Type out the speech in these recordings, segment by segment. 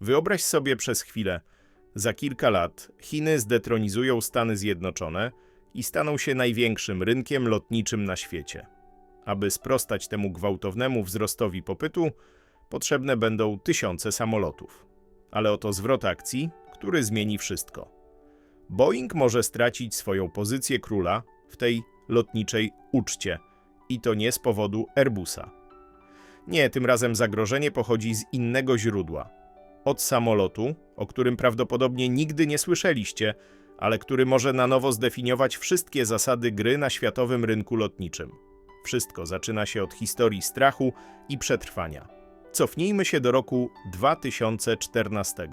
Wyobraź sobie przez chwilę, za kilka lat Chiny zdetronizują Stany Zjednoczone i staną się największym rynkiem lotniczym na świecie. Aby sprostać temu gwałtownemu wzrostowi popytu, potrzebne będą tysiące samolotów. Ale oto zwrot akcji, który zmieni wszystko. Boeing może stracić swoją pozycję króla w tej lotniczej uczcie i to nie z powodu Airbusa. Nie, tym razem zagrożenie pochodzi z innego źródła. Od samolotu, o którym prawdopodobnie nigdy nie słyszeliście, ale który może na nowo zdefiniować wszystkie zasady gry na światowym rynku lotniczym. Wszystko zaczyna się od historii strachu i przetrwania. Cofnijmy się do roku 2014.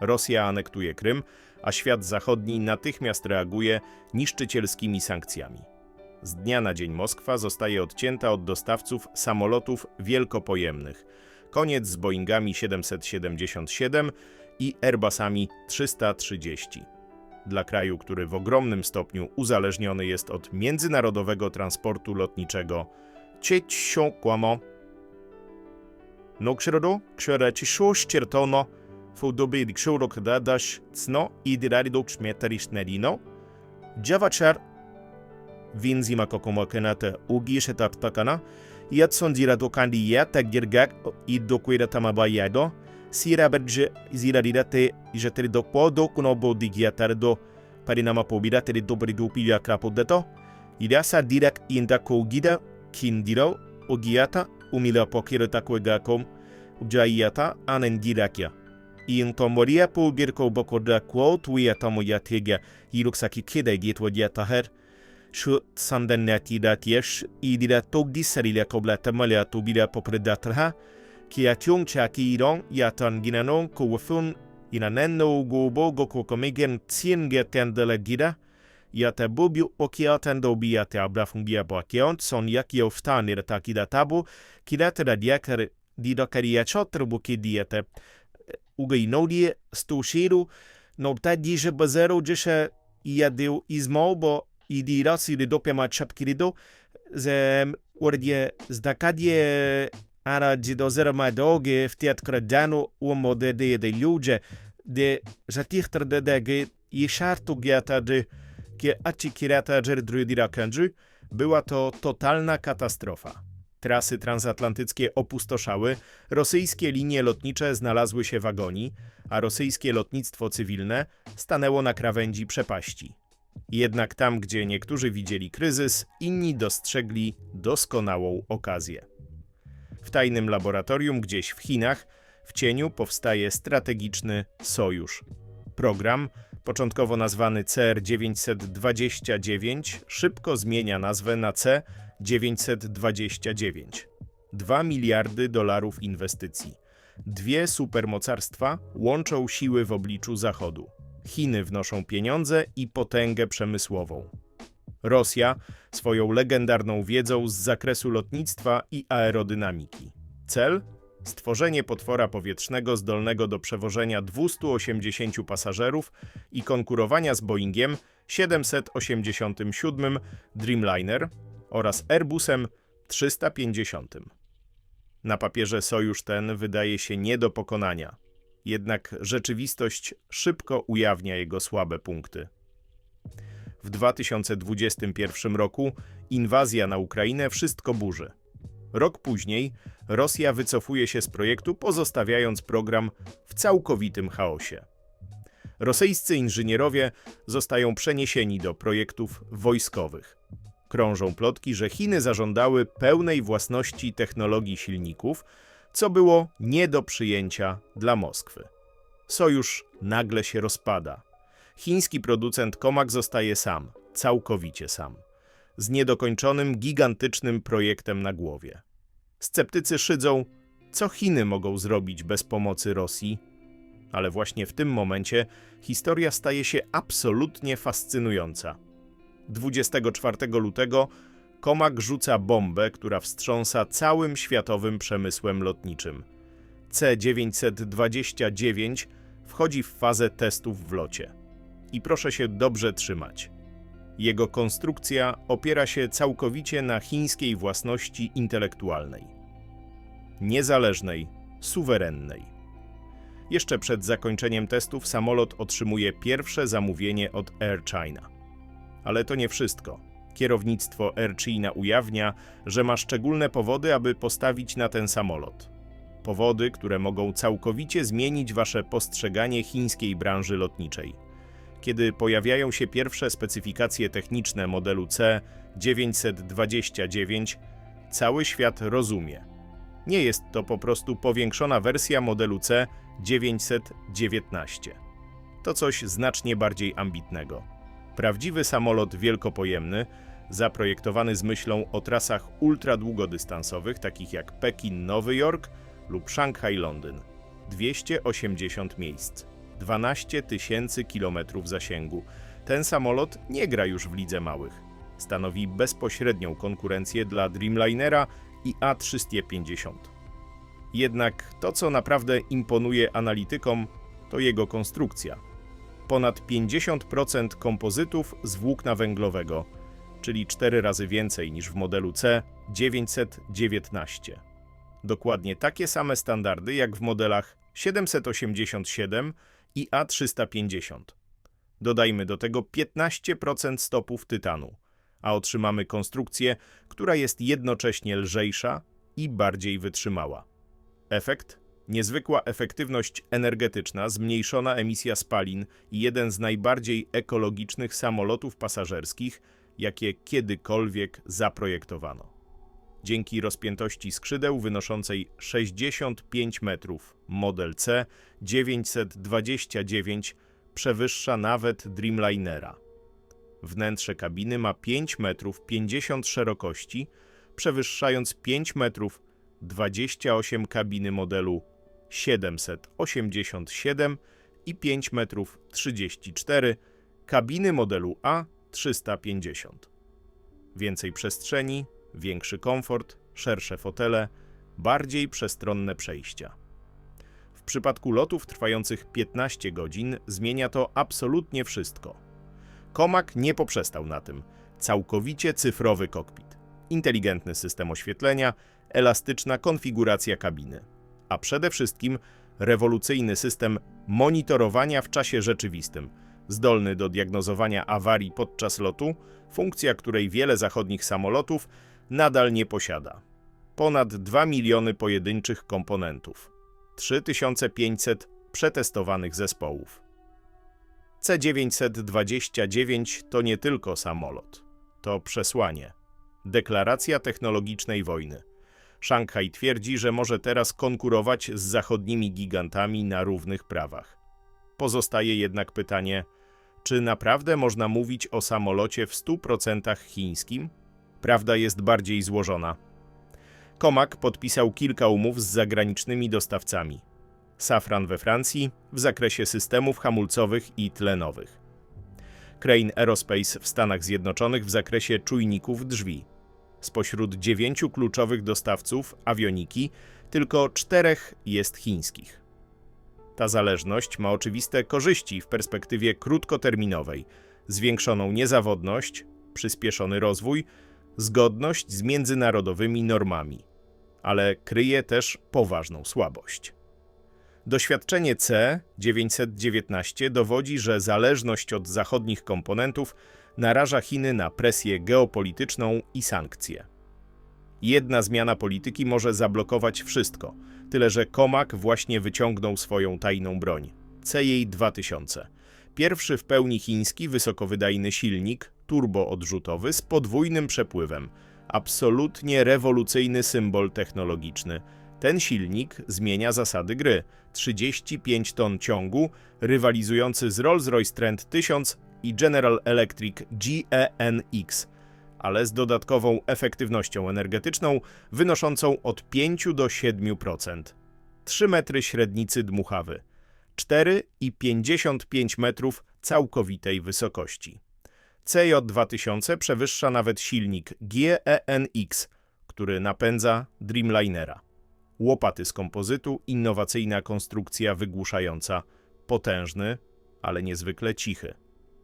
Rosja anektuje Krym, a świat zachodni natychmiast reaguje niszczycielskimi sankcjami. Z dnia na dzień Moskwa zostaje odcięta od dostawców samolotów wielkopojemnych. Koniec z Boeingami 777 i Airbusami 330. Dla kraju, który w ogromnym stopniu uzależniony jest od międzynarodowego transportu lotniczego, cieć się kłamo. No ksirodo, ksiora ci ściertono, fu doby ksioro kdadasz cno i dirarido kśmietarisz nerino, dziawaczar vinzima kokomokenata ugishe taktakana, Jetson ziratok dieta gergak i dokuira tamabayado, sira berge zirarirate jeteri dokpo dokunobo digiatardo, parinama pobirate dobri dupilja krapodato, irasa dirak inda kogida kindiro ogiata umila pokira takoegakom, ujaiata anen girakia. Ian tomoria po girko bakorda quo tuia tamoya tega, iruksaki keda git wadiataher, سەندەنەتیداتیەش ئیدیرە تۆک دیسەریلە کۆبلەتەمەلە توبیرە پۆپرداترها che a Chong Chaki Iran ya Tanginanon ko wafun inanenno gobo go ko komegen tsienge tendele gira ya te bobio okia tendo bia te abrafungia bakion son yak ya uftani ra takida tabu kilate da diakar dida karia chatru bu ki diete uga inodie sto shiru no ta dije bazero jesha ia deu izmobo di rasi de doppia matchup kirido, ze ordje zdakadje ara do zero ma doge v tiat kradano uomo de de de ludzie, de zatichter de de ge i szartu giata de kie aci kirata dżerdru dirakandżu, była to totalna katastrofa. Trasy transatlantyckie opustoszały, rosyjskie linie lotnicze znalazły się w agonii, a rosyjskie lotnictwo cywilne stanęło na krawędzi przepaści. Jednak tam, gdzie niektórzy widzieli kryzys, inni dostrzegli doskonałą okazję. W tajnym laboratorium gdzieś w Chinach w cieniu powstaje strategiczny sojusz. Program, początkowo nazwany CR929, szybko zmienia nazwę na C929. 2 miliardy dolarów inwestycji. Dwie supermocarstwa łączą siły w obliczu Zachodu. Chiny wnoszą pieniądze i potęgę przemysłową. Rosja swoją legendarną wiedzą z zakresu lotnictwa i aerodynamiki. Cel? Stworzenie potwora powietrznego zdolnego do przewożenia 280 pasażerów i konkurowania z Boeingiem 787 Dreamliner oraz Airbusem 350. Na papierze sojusz ten wydaje się nie do pokonania, jednak rzeczywistość szybko ujawnia jego słabe punkty. W 2021 roku inwazja na Ukrainę wszystko burzy. Rok później Rosja wycofuje się z projektu, pozostawiając program w całkowitym chaosie. Rosyjscy inżynierowie zostają przeniesieni do projektów wojskowych. Krążą plotki, że Chiny zażądały pełnej własności technologii silników, co było nie do przyjęcia dla Moskwy. Sojusz nagle się rozpada. Chiński producent Komak zostaje sam, całkowicie sam, z niedokończonym, gigantycznym projektem na głowie. Sceptycy szydzą, co Chiny mogą zrobić bez pomocy Rosji, ale właśnie w tym momencie historia staje się absolutnie fascynująca. 24 lutego Komak rzuca bombę, która wstrząsa całym światowym przemysłem lotniczym. C-929 wchodzi w fazę testów w locie. I proszę się dobrze trzymać. Jego konstrukcja opiera się całkowicie na chińskiej własności intelektualnej. Niezależnej, suwerennej. Jeszcze przed zakończeniem testów samolot otrzymuje pierwsze zamówienie od Air China. Ale to nie wszystko. Kierownictwo Air China ujawnia, że ma szczególne powody, aby postawić na ten samolot. Powody, które mogą całkowicie zmienić wasze postrzeganie chińskiej branży lotniczej. Kiedy pojawiają się pierwsze specyfikacje techniczne modelu C929, cały świat rozumie. Nie jest to po prostu powiększona wersja modelu C919. To coś znacznie bardziej ambitnego. Prawdziwy samolot wielkopojemny, zaprojektowany z myślą o trasach ultradługodystansowych, takich jak Pekin-Nowy Jork lub Szanghaj-Londyn. 280 miejsc, 12 tysięcy kilometrów zasięgu. Ten samolot nie gra już w lidze małych. Stanowi bezpośrednią konkurencję dla Dreamlinera i A350. Jednak to, co naprawdę imponuje analitykom, to jego konstrukcja. Ponad 50% kompozytów z włókna węglowego, czyli 4 razy więcej niż w modelu C919. Dokładnie takie same standardy jak w modelach 787 i A350. Dodajmy do tego 15% stopów tytanu, a otrzymamy konstrukcję, która jest jednocześnie lżejsza i bardziej wytrzymała. Efekt? Niezwykła efektywność energetyczna, zmniejszona emisja spalin i jeden z najbardziej ekologicznych samolotów pasażerskich, jakie kiedykolwiek zaprojektowano. Dzięki rozpiętości skrzydeł wynoszącej 65 metrów, model C 929 przewyższa nawet Dreamlinera. Wnętrze kabiny ma 5 metrów 50 szerokości, przewyższając 5 metrów 28 kabiny modelu 787 i 5 metrów 34 kabiny modelu A350. Więcej przestrzeni, większy komfort, szersze fotele, bardziej przestronne przejścia. W przypadku lotów trwających 15 godzin zmienia to absolutnie wszystko. Komak nie poprzestał na tym. Całkowicie cyfrowy kokpit, inteligentny system oświetlenia, elastyczna konfiguracja kabiny, a przede wszystkim rewolucyjny system monitorowania w czasie rzeczywistym, zdolny do diagnozowania awarii podczas lotu, funkcja której wiele zachodnich samolotów nadal nie posiada. Ponad 2 miliony pojedynczych komponentów, 3500 przetestowanych zespołów. C-929 to nie tylko samolot, to przesłanie. Deklaracja technologicznej wojny. Szanghaj twierdzi, że może teraz konkurować z zachodnimi gigantami na równych prawach. Pozostaje jednak pytanie, czy naprawdę można mówić o samolocie w 100% chińskim? Prawda jest bardziej złożona. Komak podpisał kilka umów z zagranicznymi dostawcami. Safran we Francji w zakresie systemów hamulcowych i tlenowych. Crane Aerospace w Stanach Zjednoczonych w zakresie czujników drzwi. Spośród dziewięciu kluczowych dostawców awioniki tylko czterech jest chińskich. Ta zależność ma oczywiste korzyści w perspektywie krótkoterminowej: zwiększoną niezawodność, przyspieszony rozwój, zgodność z międzynarodowymi normami, ale kryje też poważną słabość. Doświadczenie C-919 dowodzi, że zależność od zachodnich komponentów naraża Chiny na presję geopolityczną i sankcje. Jedna zmiana polityki może zablokować wszystko, tyle że Komak właśnie wyciągnął swoją tajną broń CJ-2000. Pierwszy w pełni chiński wysokowydajny silnik turboodrzutowy z podwójnym przepływem. Absolutnie rewolucyjny symbol technologiczny. Ten silnik zmienia zasady gry. 35 ton ciągu, rywalizujący z Rolls-Royce Trent 1000 i General Electric GENX, ale z dodatkową efektywnością energetyczną wynoszącą od 5 do 7%. 3 metry średnicy dmuchawy, 4,55 metrów całkowitej wysokości. CJ2000 przewyższa nawet silnik GENX, który napędza Dreamlinera. Łopaty z kompozytu, innowacyjna konstrukcja wygłuszająca, potężny, ale niezwykle cichy.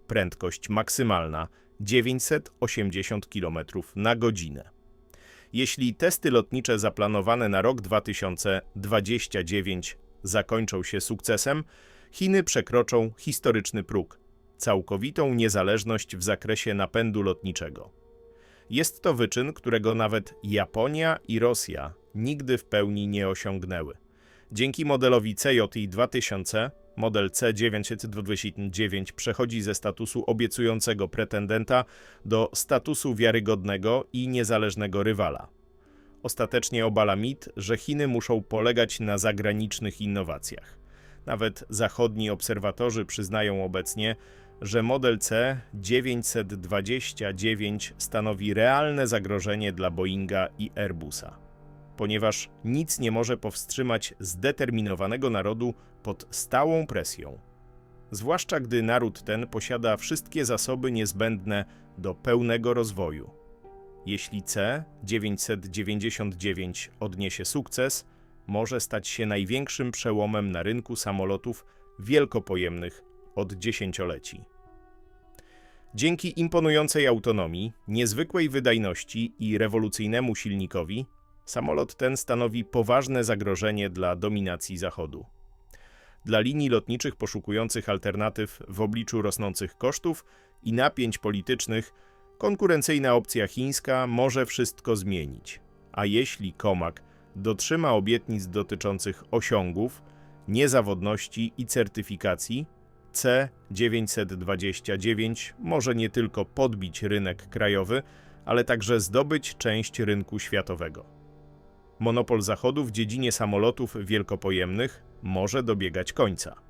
Prędkość maksymalna 980 km na godzinę. Jeśli testy lotnicze zaplanowane na rok 2029 zakończą się sukcesem, Chiny przekroczą historyczny próg całkowitą niezależność w zakresie napędu lotniczego. Jest to wyczyn, którego nawet Japonia i Rosja nigdy w pełni nie osiągnęły. Dzięki modelowi CJI 2000 model C929 przechodzi ze statusu obiecującego pretendenta do statusu wiarygodnego i niezależnego rywala. Ostatecznie obala mit, że Chiny muszą polegać na zagranicznych innowacjach. Nawet zachodni obserwatorzy przyznają obecnie, że model C929 stanowi realne zagrożenie dla Boeinga i Airbusa, ponieważ nic nie może powstrzymać zdeterminowanego narodu pod stałą presją. Zwłaszcza gdy naród ten posiada wszystkie zasoby niezbędne do pełnego rozwoju. Jeśli C999 odniesie sukces, może stać się największym przełomem na rynku samolotów wielkopojemnych od dziesięcioleci. Dzięki imponującej autonomii, niezwykłej wydajności i rewolucyjnemu silnikowi, samolot ten stanowi poważne zagrożenie dla dominacji Zachodu. Dla linii lotniczych poszukujących alternatyw w obliczu rosnących kosztów i napięć politycznych, konkurencyjna opcja chińska może wszystko zmienić. A jeśli Komak dotrzyma obietnic dotyczących osiągów, niezawodności i certyfikacji, C929 może nie tylko podbić rynek krajowy, ale także zdobyć część rynku światowego. Monopol Zachodu w dziedzinie samolotów wielkopojemnych może dobiegać końca.